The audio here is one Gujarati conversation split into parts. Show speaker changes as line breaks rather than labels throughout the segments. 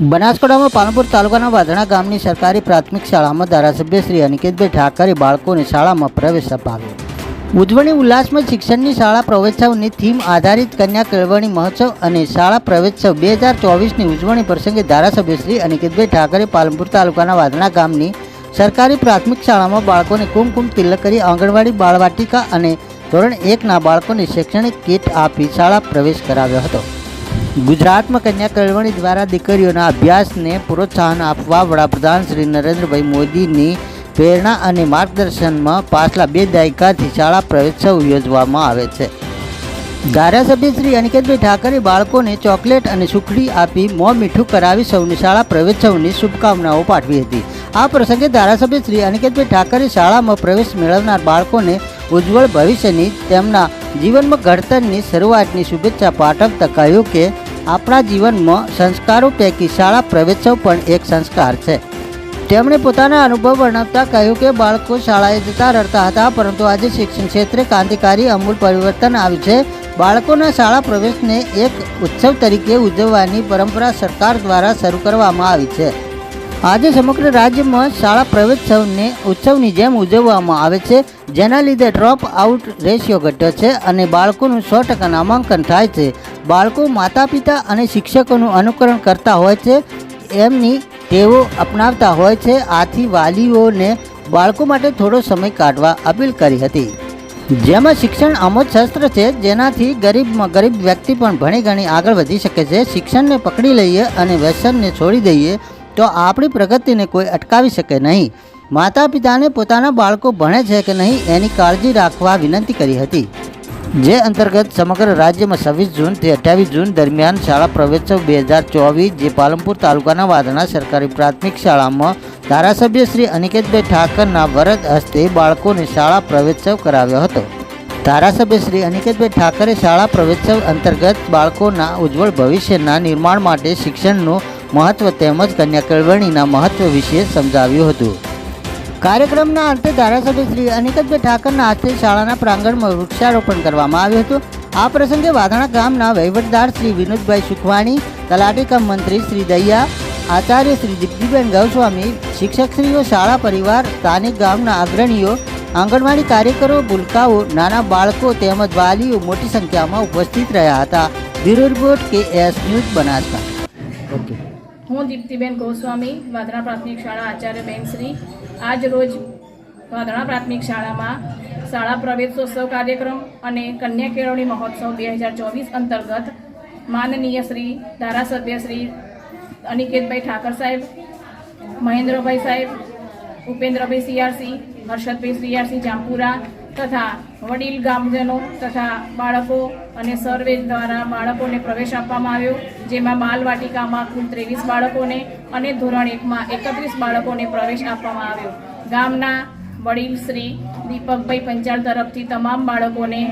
બનાસકાંઠામાં પાલનપુર તાલુકાના વાધણા ગામની સરકારી પ્રાથમિક શાળામાં ધારાસભ્ય શ્રી અનિકેતભાઈ ઠાકરે બાળકોને શાળામાં પ્રવેશ અપાવ્યો. ઉજવણી ઉલ્લાસમાં શિક્ષણની શાળા પ્રવેશોત્સવની થીમ આધારિત કન્યા કેળવણી મહોત્સવ અને શાળા પ્રવેશોત્સવ બે હજાર ચોવીસની ઉજવણી પ્રસંગે ધારાસભ્ય શ્રી અનિકેતભાઈ ઠાકરે પાલનપુર તાલુકાના વાધણા ગામની સરકારી પ્રાથમિક શાળામાં બાળકોને કુમકુમ તિલક કરી આંગણવાડી બાળવાટિકા અને ધોરણ એકના બાળકોને શૈક્ષણિક કીટ આપી શાળા પ્રવેશ કરાવ્યો હતો. ગુજરાતમાં કન્યા કેળવણી દ્વારા દીકરીઓના અભ્યાસને પ્રોત્સાહન આપવા વડાપ્રધાન શ્રી નરેન્દ્રભાઈ મોદીની પ્રેરણા અને માર્ગદર્શનમાં પાછલા બે દાયકાથી શાળા પ્રવેશોત્સવ યોજવામાં આવે છે. ધારાસભ્ય શ્રી અનિકેતભાઈ ઠાકરે બાળકોને ચોકલેટ અને સુખડી આપી મોં મીઠું કરાવી સૌની શાળા પ્રવેશોત્સવની શુભકામનાઓ પાઠવી હતી. આ પ્રસંગે ધારાસભ્ય શ્રી અનિકેતભાઈ ઠાકરે શાળામાં પ્રવેશ મેળવનાર બાળકોને ઉજ્જવળ ભવિષ્યની તેમના જીવનમાં ઘડતરની શરૂઆતની શુભેચ્છા પાઠવતા કહ્યું કે આપણા જીવનમાં સંસ્કારો પૈકી શાળા પ્રવેશો પણ એક સંસ્કાર છે. તેમણે પોતાના અનુભવ વર્ણવતા કહ્યું કે બાળકો શાળાએ જતા રડતા હતા, પરંતુ આજે શિક્ષણ ક્ષેત્રે ક્રાંતિકારી અમૂલ પરિવર્તન આવ્યું છે. બાળકોના શાળા પ્રવેશને એક ઉત્સવ તરીકે ઉજવવાની પરંપરા સરકાર દ્વારા શરૂ કરવામાં આવી છે. આજે સમગ્ર રાજ્યમાં શાળા પ્રવેશોત્સવને ઉત્સવની જેમ ઉજવવામાં આવે છે, જેના લીધે ડ્રોપ આઉટ રેશિયો ઘટ્યો છે અને બાળકોનું સો ટકા નામાંકન થાય છે. બાળકો માતા પિતા અને શિક્ષકોનું અનુકરણ કરતા હોય છે, એમની ટેવો અપનાવતા હોય છે. આથી વાલીઓને બાળકો માટે થોડો સમય કાઢવા અપીલ કરી હતી. જેમાં શિક્ષણ અમોદ શસ્ત્ર છે, જેનાથી ગરીબમાં ગરીબ વ્યક્તિ પણ ભણી ગણી આગળ વધી શકે છે. શિક્ષણને પકડી લઈએ અને વ્યસનને છોડી દઈએ તો આપણી પ્રગતિને કોઈ અટકાવી શકે નહીં. માતા પિતાને પોતાના બાળકો ભણે છે કે નહીં એની કાળજી રાખવા વિનંતી કરી હતી. જે અંતર્ગત સમગ્ર રાજ્યમાં છવ્વીસ જૂનથી અઠ્યાવીસ જૂન દરમિયાન શાળા પ્રવેશોત્સવ બે હજાર ચોવીસ જે પાલનપુર તાલુકાના વાદણા સરકારી પ્રાથમિક શાળામાં ધારાસભ્ય શ્રી અનિકેતભાઈ ઠાકરના વરદ હસ્તે બાળકોને શાળા પ્રવેશોત્સવ કરાવ્યો હતો. ધારાસભ્ય શ્રી અનિકેતભાઈ ઠાકરે શાળા પ્રવેશોત્સવ અંતર્ગત બાળકોના ઉજ્જવળ ભવિષ્યના નિર્માણ માટે શિક્ષણનું મહત્વ તેમજ કન્યા કેળવણીના મહત્વ વિશે સમજાવ્યું હતું. કાર્યક્રમના અંતે ધારાસભ્ય શ્રી અનિકતભાઈ ઠાકરના હાથે શાળાના પ્રાંગણમાં વૃક્ષારોપણ કરવામાં આવ્યું હતું. આ પ્રસંગે વાધણા ગામના વહીવટદાર શ્રી વિનોદભાઈ સુખવાણી, તલાટી કમ મંત્રી શ્રી દૈયા, આચાર્ય શ્રી દીપ્તિબેન ગૌસ્વામી, શિક્ષકશ્રીઓ, શાળા પરિવાર, સ્થાનિક ગામના અગ્રણીઓ, આંગણવાડી કાર્યકરો, ભૂલકાઓ, નાના બાળકો તેમજ વાલીઓ મોટી સંખ્યામાં ઉપસ્થિત રહ્યા હતા. Bureau report K S news Banaskantha.
હું દીપ્તિબેન ગોસ્વામી વાદણા પ્રાથમિક શાળા આચાર્ય શ્રી. આજ રોજ વાદળા પ્રાથમિક શાળામાં શાળા પ્રવેશોત્સવ કાર્યક્રમ અને કન્યા કેળવણી મહોત્સવ બે હજાર ચોવીસ અંતર્ગત માનનીય શ્રી ધારાસભ્ય શ્રી અનિકેતભાઈ ઠાકર સાહેબ, મહેન્દ્રભાઈ સાહેબ, ઉપેન્દ્રભાઈ સીઆરસી, હર્ષદભાઈ સીઆરસી જામપુરા તથા વડીલ ગામજનો તથા બાળકો અને સર્વે દ્વારા બાળકોને પ્રવેશ આપવામાં આવ્યો, જેમાં બાલવાટિકામાં કુલ ત્રેવીસ બાળકોને અને ધોરણ એકમાં એકત્રીસ બાળકોને પ્રવેશ આપવામાં આવ્યો. ગામના વડીલ શ્રી દીપકભાઈ પંચાલ તરફથી તમામ બાળકોને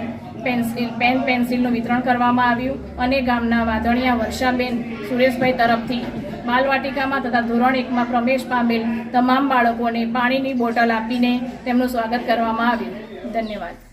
પેન્સિલ, પેન પેન્સિલનું વિતરણ કરવામાં આવ્યું અને ગામના વાધણિયા વર્ષાબેન સુરેશભાઈ તરફથી બાલવાટિકામાં તથા ધોરણ એકમાં પ્રવેશ પામેલ તમામ બાળકોને પાણીની બોટલ આપીને તેમનું સ્વાગત કરવામાં આવ્યું. धन्यवाद.